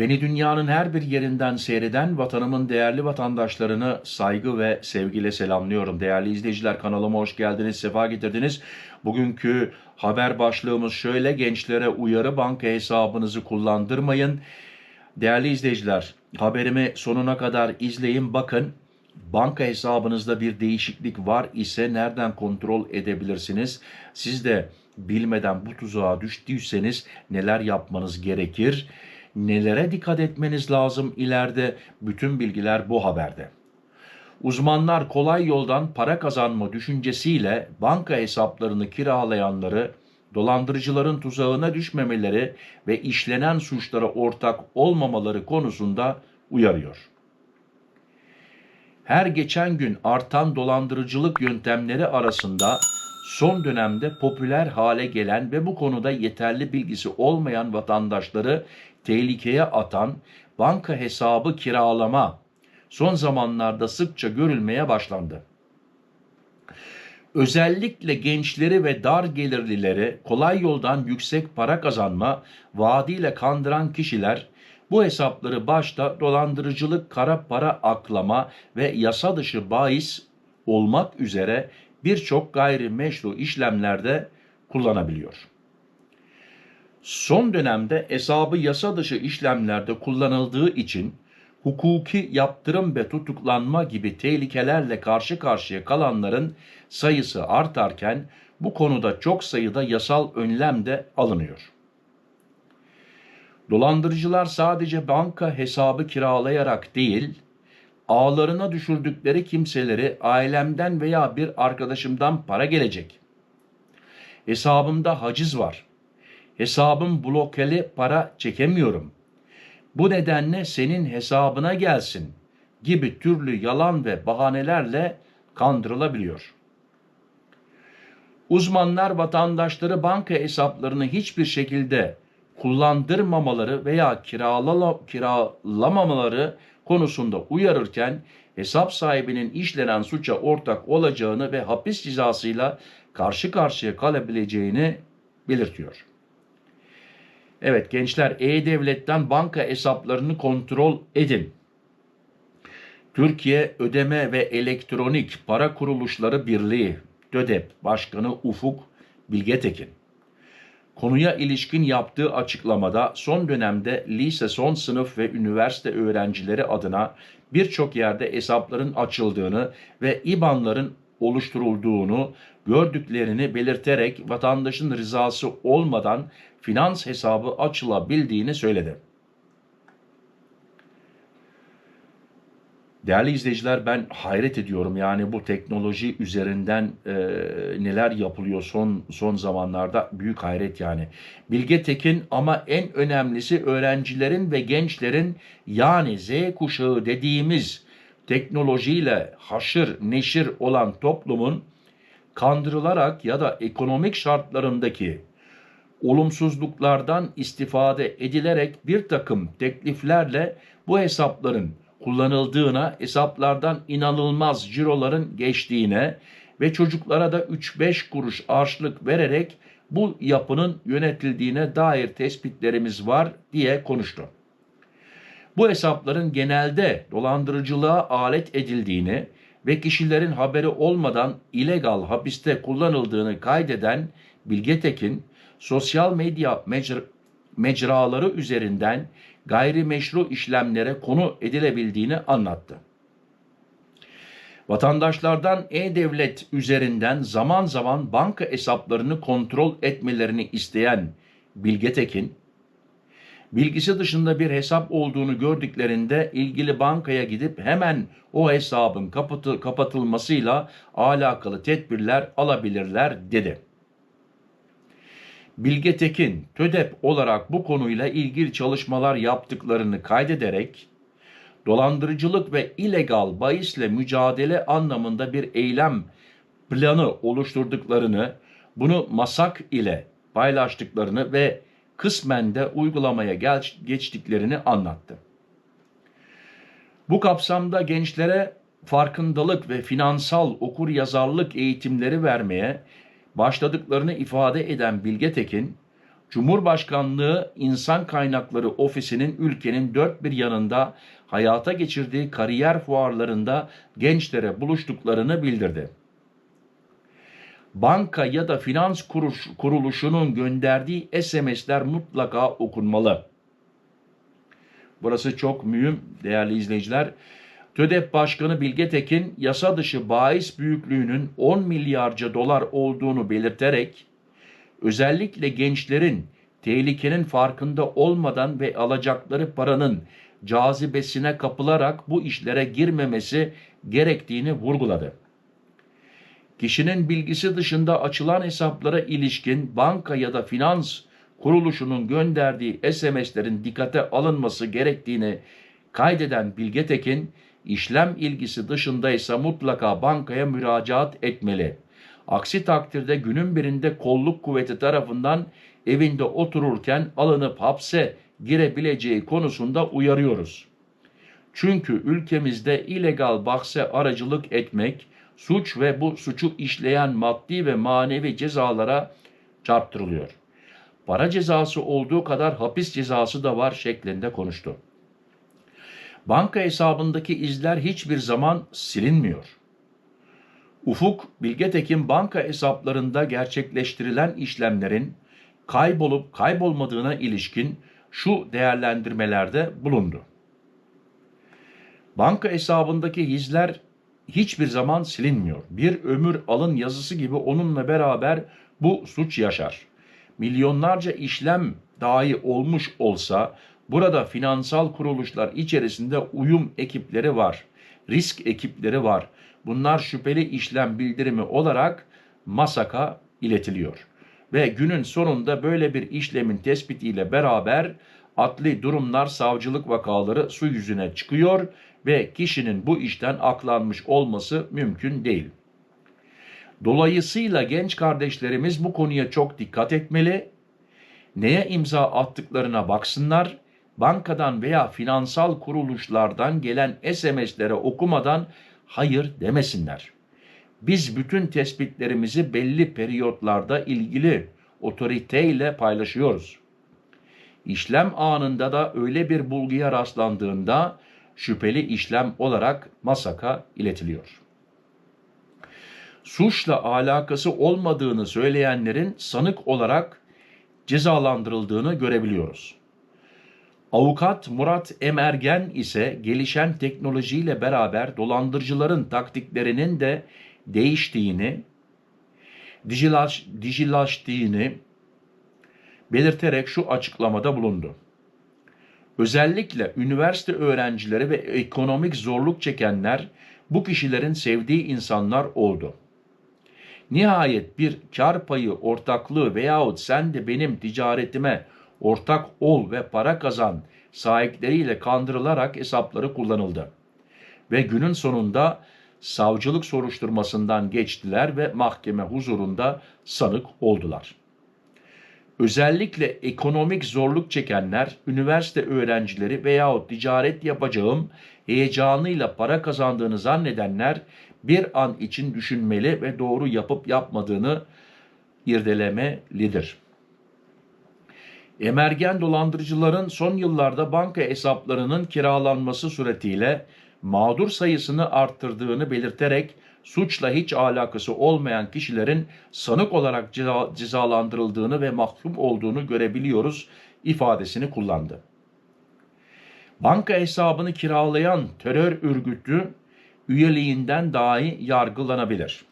Beni dünyanın her bir yerinden seyreden vatanımın değerli vatandaşlarını saygı ve sevgiyle selamlıyorum. Değerli izleyiciler kanalıma hoş geldiniz, sefa getirdiniz. Bugünkü haber başlığımız şöyle gençlere uyarı banka hesabınızı kullandırmayın. Değerli izleyiciler haberimi sonuna kadar izleyin bakın. Banka hesabınızda bir değişiklik var ise nereden kontrol edebilirsiniz? Siz de bilmeden bu tuzağa düştüyseniz neler yapmanız gerekir? Nelere dikkat etmeniz lazım ileride? Bütün bilgiler bu haberde. Uzmanlar kolay yoldan para kazanma düşüncesiyle banka hesaplarını kiralayanları dolandırıcıların tuzağına düşmemeleri ve işlenen suçlara ortak olmamaları konusunda uyarıyor. Her geçen gün artan dolandırıcılık yöntemleri arasında son dönemde popüler hale gelen ve bu konuda yeterli bilgisi olmayan vatandaşları tehlikeye atan banka hesabı kiralama son zamanlarda sıkça görülmeye başlandı. Özellikle gençleri ve dar gelirlileri kolay yoldan yüksek para kazanma vaadiyle kandıran kişiler bu hesapları başta dolandırıcılık, kara para aklama ve yasa dışı bahis olmak üzere birçok gayrimeşru işlemlerde kullanabiliyor. Son dönemde hesabı yasa dışı işlemlerde kullanıldığı için hukuki yaptırım ve tutuklanma gibi tehlikelerle karşı karşıya kalanların sayısı artarken bu konuda çok sayıda yasal önlem de alınıyor. Dolandırıcılar sadece banka hesabı kiralayarak değil, ağlarına düşürdükleri kimseleri ailemden veya bir arkadaşımdan para gelecek. Hesabımda haciz var. Hesabım blokeli para çekemiyorum. Bu nedenle senin hesabına gelsin gibi türlü yalan ve bahanelerle kandırılabiliyor. Uzmanlar vatandaşları banka hesaplarını hiçbir şekilde kullandırmamaları veya kiralamamaları konusunda uyarırken hesap sahibinin işlenen suça ortak olacağını ve hapis cezasıyla karşı karşıya kalabileceğini belirtiyor. Evet gençler E-Devlet'ten banka hesaplarını kontrol edin. Türkiye Ödeme ve Elektronik Para Kuruluşları Birliği DÖDEP Başkanı Ufuk Bilgetekin konuya ilişkin yaptığı açıklamada son dönemde lise son sınıf ve üniversite öğrencileri adına birçok yerde hesapların açıldığını ve IBAN'ların oluşturulduğunu gördüklerini belirterek vatandaşın rızası olmadan finans hesabı açılabildiğini söyledi. Değerli izleyiciler ben hayret ediyorum yani bu teknoloji üzerinden e, neler yapılıyor son son zamanlarda büyük hayret yani. Bilge Tekin ama en önemlisi öğrencilerin ve gençlerin yani Z kuşağı dediğimiz teknolojiyle haşır neşir olan toplumun kandırılarak ya da ekonomik şartlarındaki olumsuzluklardan istifade edilerek bir takım tekliflerle bu hesapların kullanıldığına, hesaplardan inanılmaz ciroların geçtiğine ve çocuklara da 3-5 kuruş harçlık vererek bu yapının yönetildiğine dair tespitlerimiz var diye konuştu. Bu hesapların genelde dolandırıcılığa alet edildiğini ve kişilerin haberi olmadan illegal hapiste kullanıldığını kaydeden Bilge Tekin, sosyal medya mecra mecraları üzerinden gayrimeşru işlemlere konu edilebildiğini anlattı. Vatandaşlardan e-devlet üzerinden zaman zaman banka hesaplarını kontrol etmelerini isteyen Bilge Tekin, bilgisi dışında bir hesap olduğunu gördüklerinde ilgili bankaya gidip hemen o hesabın kapatılmasıyla alakalı tedbirler alabilirler dedi. Bilge Tekin, TÖDEP olarak bu konuyla ilgili çalışmalar yaptıklarını kaydederek, dolandırıcılık ve illegal bahisle mücadele anlamında bir eylem planı oluşturduklarını, bunu MASAK ile paylaştıklarını ve kısmen de uygulamaya geçtiklerini anlattı. Bu kapsamda gençlere farkındalık ve finansal okur yazarlık eğitimleri vermeye başladıklarını ifade eden Bilge Tekin, Cumhurbaşkanlığı İnsan Kaynakları Ofisi'nin ülkenin dört bir yanında hayata geçirdiği kariyer fuarlarında gençlere buluştuklarını bildirdi. Banka ya da finans kuruş, kuruluşunun gönderdiği SMS'ler mutlaka okunmalı. Burası çok mühim değerli izleyiciler. TÖDEP Başkanı Bilge Tekin yasa dışı bahis büyüklüğünün 10 milyarca dolar olduğunu belirterek özellikle gençlerin tehlikenin farkında olmadan ve alacakları paranın cazibesine kapılarak bu işlere girmemesi gerektiğini vurguladı. Kişinin bilgisi dışında açılan hesaplara ilişkin banka ya da finans kuruluşunun gönderdiği SMS'lerin dikkate alınması gerektiğini kaydeden Bilge Tekin, işlem ilgisi dışındaysa mutlaka bankaya müracaat etmeli. Aksi takdirde günün birinde kolluk kuvveti tarafından evinde otururken alınıp hapse girebileceği konusunda uyarıyoruz. Çünkü ülkemizde illegal bahse aracılık etmek suç ve bu suçu işleyen maddi ve manevi cezalara çarptırılıyor. Para cezası olduğu kadar hapis cezası da var şeklinde konuştu. Banka hesabındaki izler hiçbir zaman silinmiyor. Ufuk Bilgetekin banka hesaplarında gerçekleştirilen işlemlerin kaybolup kaybolmadığına ilişkin şu değerlendirmelerde bulundu. Banka hesabındaki izler hiçbir zaman silinmiyor. Bir ömür alın yazısı gibi onunla beraber bu suç yaşar. Milyonlarca işlem dahi olmuş olsa burada finansal kuruluşlar içerisinde uyum ekipleri var. Risk ekipleri var. Bunlar şüpheli işlem bildirimi olarak MASAK'a iletiliyor. Ve günün sonunda böyle bir işlemin tespitiyle beraber adli durumlar, savcılık vakaları su yüzüne çıkıyor ve kişinin bu işten aklanmış olması mümkün değil. Dolayısıyla genç kardeşlerimiz bu konuya çok dikkat etmeli. Neye imza attıklarına baksınlar. Bankadan veya finansal kuruluşlardan gelen SMS'lere okumadan hayır demesinler. Biz bütün tespitlerimizi belli periyotlarda ilgili otoriteyle paylaşıyoruz. İşlem anında da öyle bir bulguya rastlandığında şüpheli işlem olarak MASAK'a iletiliyor. Suçla alakası olmadığını söyleyenlerin sanık olarak cezalandırıldığını görebiliyoruz. Avukat Murat Emergen ise gelişen teknolojiyle beraber dolandırıcıların taktiklerinin de değiştiğini, dijilaş, dijilaştığını belirterek şu açıklamada bulundu. Özellikle üniversite öğrencileri ve ekonomik zorluk çekenler bu kişilerin sevdiği insanlar oldu. Nihayet bir kar payı ortaklığı veyahut sen de benim ticaretime ortak ol ve para kazan sahipleriyle kandırılarak hesapları kullanıldı. Ve günün sonunda savcılık soruşturmasından geçtiler ve mahkeme huzurunda sanık oldular. Özellikle ekonomik zorluk çekenler, üniversite öğrencileri veyahut ticaret yapacağım heyecanıyla para kazandığını zannedenler bir an için düşünmeli ve doğru yapıp yapmadığını irdelemelidir. Emergen dolandırıcıların son yıllarda banka hesaplarının kiralanması suretiyle mağdur sayısını arttırdığını belirterek suçla hiç alakası olmayan kişilerin sanık olarak cezalandırıldığını ve mahkum olduğunu görebiliyoruz ifadesini kullandı. Banka hesabını kiralayan terör örgütü üyeliğinden dahi yargılanabilir.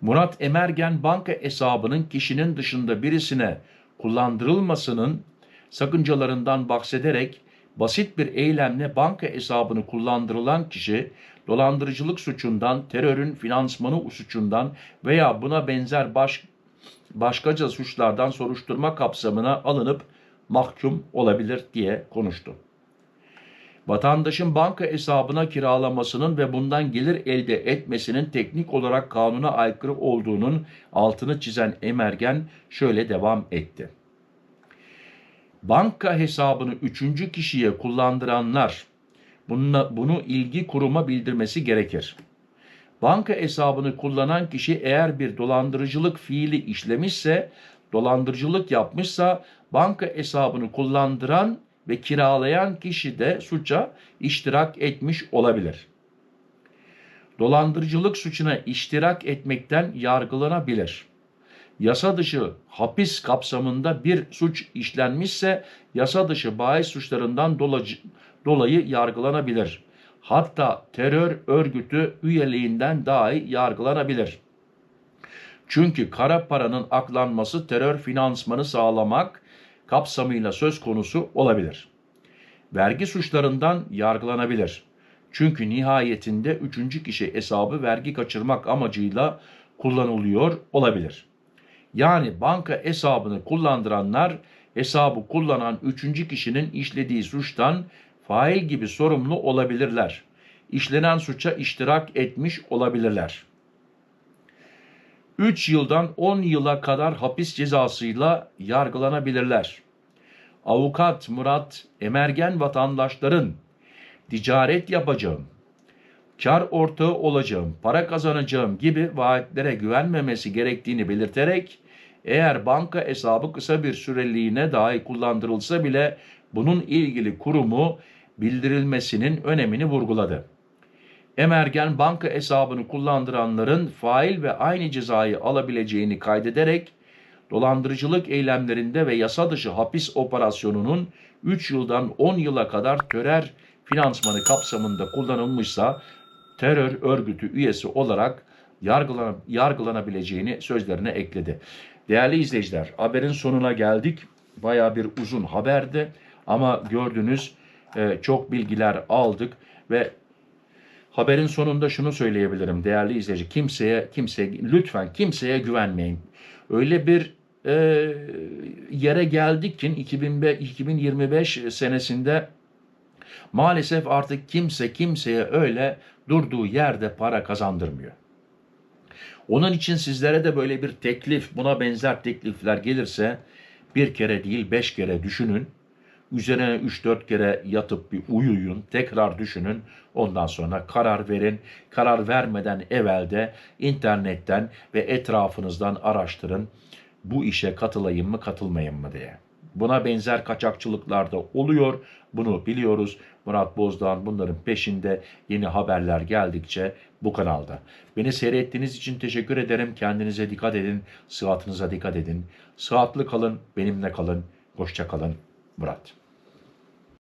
Murat Emergen banka hesabının kişinin dışında birisine kullandırılmasının sakıncalarından bahsederek basit bir eylemle banka hesabını kullandırılan kişi dolandırıcılık suçundan, terörün finansmanı suçundan veya buna benzer baş, başkaca suçlardan soruşturma kapsamına alınıp mahkum olabilir diye konuştu. Vatandaşın banka hesabına kiralamasının ve bundan gelir elde etmesinin teknik olarak kanuna aykırı olduğunun altını çizen Emergen şöyle devam etti. Banka hesabını üçüncü kişiye kullandıranlar bununla, bunu ilgi kuruma bildirmesi gerekir. Banka hesabını kullanan kişi eğer bir dolandırıcılık fiili işlemişse dolandırıcılık yapmışsa banka hesabını kullandıran ve kiralayan kişi de suça iştirak etmiş olabilir. Dolandırıcılık suçuna iştirak etmekten yargılanabilir. Yasa dışı hapis kapsamında bir suç işlenmişse yasa dışı bahis suçlarından dolacı- dolayı yargılanabilir. Hatta terör örgütü üyeliğinden dahi yargılanabilir. Çünkü kara paranın aklanması terör finansmanı sağlamak kapsamıyla söz konusu olabilir. Vergi suçlarından yargılanabilir. Çünkü nihayetinde üçüncü kişi hesabı vergi kaçırmak amacıyla kullanılıyor olabilir. Yani banka hesabını kullandıranlar hesabı kullanan üçüncü kişinin işlediği suçtan fail gibi sorumlu olabilirler. İşlenen suça iştirak etmiş olabilirler. 3 yıldan 10 yıla kadar hapis cezasıyla yargılanabilirler. Avukat Murat Emergen vatandaşların ticaret yapacağım, kar ortağı olacağım, para kazanacağım gibi vaatlere güvenmemesi gerektiğini belirterek eğer banka hesabı kısa bir süreliğine dahi kullandırılsa bile bunun ilgili kurumu bildirilmesinin önemini vurguladı. Emergen banka hesabını kullandıranların fail ve aynı cezayı alabileceğini kaydederek dolandırıcılık eylemlerinde ve yasa dışı hapis operasyonunun 3 yıldan 10 yıla kadar terör finansmanı kapsamında kullanılmışsa terör örgütü üyesi olarak yargılan, yargılanabileceğini sözlerine ekledi. Değerli izleyiciler haberin sonuna geldik. Baya bir uzun haberdi ama gördünüz e, çok bilgiler aldık ve Haberin sonunda şunu söyleyebilirim değerli izleyici. Kimseye, kimseye lütfen kimseye güvenmeyin. Öyle bir e, yere geldik ki 2005 2025 senesinde maalesef artık kimse kimseye öyle durduğu yerde para kazandırmıyor. Onun için sizlere de böyle bir teklif, buna benzer teklifler gelirse bir kere değil beş kere düşünün. Üzerine 3-4 kere yatıp bir uyuyun, tekrar düşünün. Ondan sonra karar verin. Karar vermeden evvelde internetten ve etrafınızdan araştırın. Bu işe katılayım mı, katılmayayım mı diye. Buna benzer kaçakçılıklar da oluyor. Bunu biliyoruz. Murat Bozdağ'ın bunların peşinde yeni haberler geldikçe bu kanalda. Beni seyrettiğiniz için teşekkür ederim. Kendinize dikkat edin. Sıhhatınıza dikkat edin. Sıhhatli kalın, benimle kalın. Hoşça kalın. Murat.